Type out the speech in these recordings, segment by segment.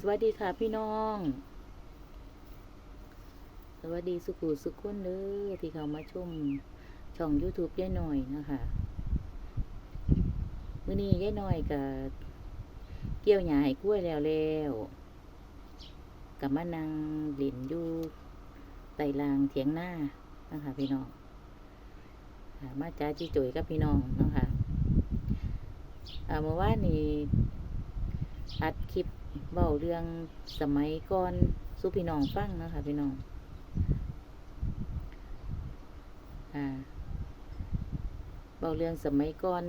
สวัสดีค่ะพี่น้อง สวัสดีสุขุสุขคนเด้อที่เขามาชมช่อง YouTube ยายหน่อยนะคะมื้อนี้ยายหน่อยกับเกี่ยวหญ้าให้กล้วยแล้วแล้วกับมานั่งเล่นยูไตลางเถียงหน้านะคะพี่น้องมาจ้าจีจุยกับพี่น้องนะคะอ่าเมื่อวานนี้ อัดคลิปเบาเรื่องสมัยก่อนสู้พี่น้องฟังนะคะพี่น้องอ่าเบาเรื่องสมัยก่อน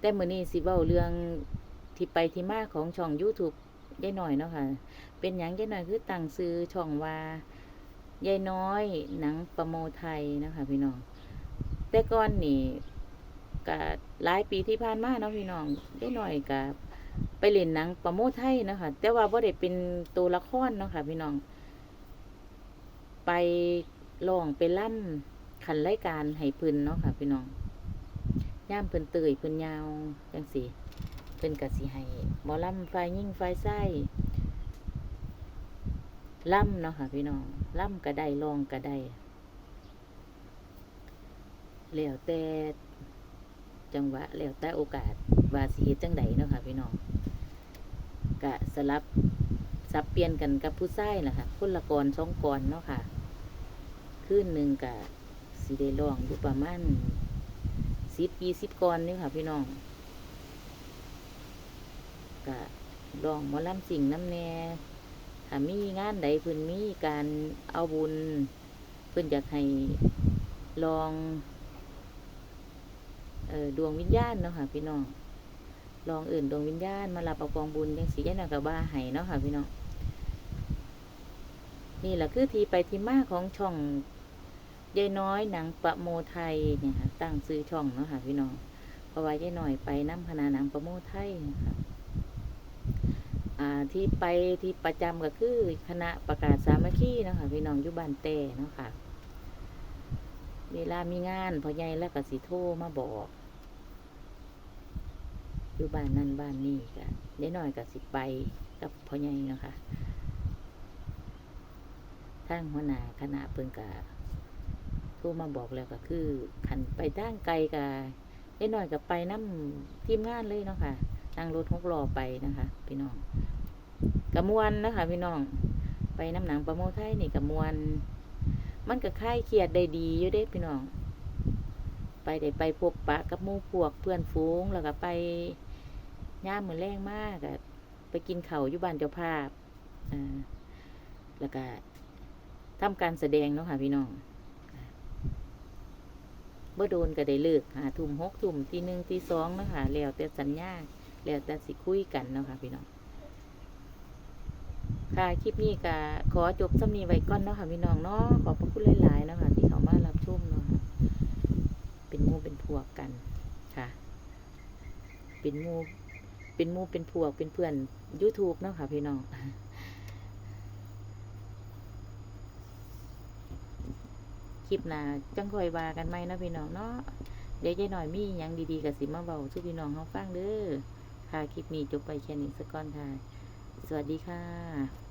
แต่มือนี้สิเบาเรื่องที่ไปที่มาของช่อง YouTube ยายหน่อยเนาะค่ะ เป็นหยังยายหน่อยคือตั้งซื้อช่องว่ายายน้อยหนังประโมไทยนะคะพี่น้อง แต่ก่อนนี่ก็หลายปีที่ผ่านมาเนาะพี่น้องยายหน่อยก็ ไปเล่นหนังประโมไทยเนาะค่ะแต่ว่าบ่ได้เป็นตัวละครเนาะค่ะพี่น้อง ไปร้องไปล่ำขันรายการให้พิ่นเนาะค่ะ พี่น้องย่ามเพิ่นเตยเพิ่นยาวจังสิเพิ่นก็สิให้หมอล่ำไฟยิ่งไฟไส้ล่ำเนาะค่ะ พี่น้องล่ำก็ได้ร้องก็ได้แล้วแต่จังหวะแล้วแต่โอกาสว่าสิเฮ็ดจังใดเนาะค่ะ พี่น้อง ก็สลับสับเปลี่ยนกันกับผู้ชายล่ะค่ะคนละกรสองกรเนาะค่ะคืนหนึ่งกะสีได้ร้องอยู่ประมาณสิบยี่สิบกรนี่ค่ะ พี่น้องกะร้องมอลำสิ่งน้ำแน่ถ้ามีงานใดเพิ่นมีการเอาบุญ เพิ่นอยากให้ลองเออดวงวิญญาณเนาะค่ะพี่น้อง ลองอื่นดวงวิญญาณมารับเอากองบุญจังสีแน่นกับบ้าให้เนาะค่ะพี่น้องนี่แหละคือทีไปที่มาของช่องยายน้อยหนังประโมไทยเนี่ยค่ะตั้งซื้อช่องเนาะค่ะพี่น้องเพราะว่ายายน้อยไปน้ำคณะหนังประโมไทยนะคะอ่าที่ไปที่ประจำก็คือคณะประกาศสามัคคีเนาะค่ะพี่น้องยู่บ้านแต่เนาะค่ะ เวลามีงานพอใหญ่แล้วก็สิโทรมาบอก อยู่บ้านนั่นบ้านนี่ก็ยายน้อยก็สิไปกับพ่อใหญ่เนาะค่ะทางหัวหน้าคณะเพิ่นกะโทรมาบอกแล้วก็คือขันไปทางไกลกะไอ้น้อยกับไปน้ำทีมงานเลยเนาะค่ะนั่งรถหกล้อไปนะคะ พี่น้องกระมวนนะคะ พี่น้อง ไปน้ำหนังประโมไทยนี่กระมวนมันก็ค่ายเครียดได้ดีอยู่เด้พี่น้อง ไปได้ไปพบปะกับมู่พวกเพื่อนฝูงแล้วก็ไป ย่ามมือแรงมากอะไปกินเขาอยู่บ้านเจ้าภาพอ่าแล้วก็ทำการแสดงเนาะค่ะพี่น้องเมื่อโดนก็ได้เลิกหาทุ่มหกทุ่มทีหนึ่งทีสองเนาะค่ะแล้วแต่สัญญาแล้วแต่สิคุยกันเนาะค่ะพี่น้องค่ะคลิปนี้ก็ขอจบสำนีไว้ก่อนเนาะค่ะพี่น้องเนาะขอบพระคุณหลายๆนะคะที่เขามารับชมเนาะเป็นมูเป็นพวกกันค่ะ เป็นมู เป็นมูเป็นพวกเป็นเพื่อน YouTube เนาะค่ะพี่น้องคลิปหน้าจังคอยว่ากันไหมนาะพี่น้องเนาะเดี๋ยวยายหน่อยมีอยังดีๆกับสิมาเบาทุกพี่น้องเขาฟังเด้อค่ะคลิปนี้จบไปแค่นี้สักก่อนค่ะ สวัสดีค่ะ